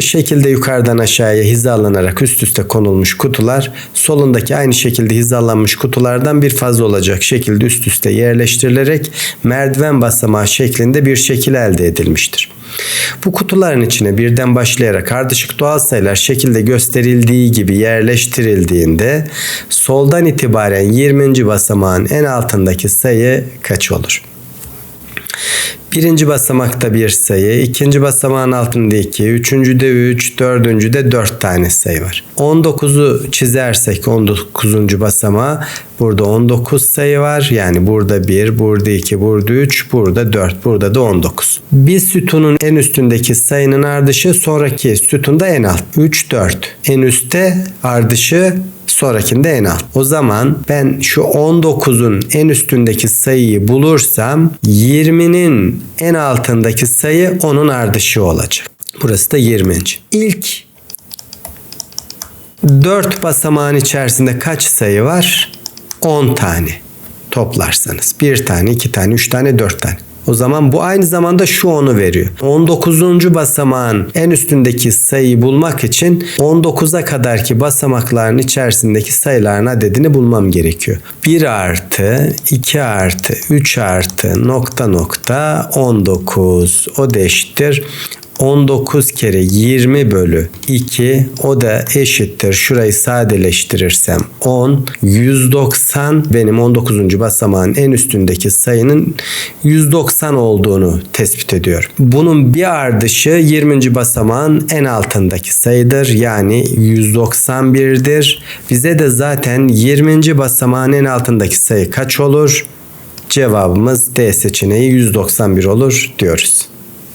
Şekilde yukarıdan aşağıya hizalanarak üst üste konulmuş kutular solundaki aynı şekilde hizalanmış kutulardan bir fazla olacak şekilde üst üste yerleştirilerek merdiven basamağı şeklinde bir şekil elde edilmiştir. Bu kutuların içine birden başlayarak ardışık doğal sayılar şekilde gösterildiği gibi yerleştirildiğinde soldan itibaren 20. basamağın en altındaki sayı kaç olur? Birinci basamakta bir sayı, ikinci basamağın altında iki, üçüncüde üç, dördüncüde dört tane sayı var. 19'u çizersek 19. basamağa burada 19 sayı var. Yani burada 1, burada 2, burada 3, burada 4, burada da 19. Bir sütunun en üstündeki sayının ardışı sonraki sütunda en alt. 3, 4. En üstte ardışı sonrakinde en alt. O zaman ben şu 19'un en üstündeki sayıyı bulursam 20'nin en altındaki sayı onun ardışı olacak. Burası da 20. İlk 4 basamağın içerisinde kaç sayı var? 10 tane toplarsanız. 1 tane, 2 tane, 3 tane, 4 tane. O zaman bu aynı zamanda şu onu veriyor. 19. basamağın en üstündeki sayıyı bulmak için 19'a kadarki basamakların içerisindeki sayıların adedini bulmam gerekiyor. 1 artı 2 artı 3 artı nokta nokta 19 o da eşittir 19 kere 20 bölü 2 o da eşittir. Şurayı sadeleştirirsem 10. 190 benim 19. basamağın en üstündeki sayının 190 olduğunu tespit ediyorum. Bunun bir ardışı 20. basamağın en altındaki sayıdır. Yani 191'dir. Bize de zaten 20. basamağın en altındaki sayı kaç olur? Cevabımız D seçeneği 191 olur diyoruz.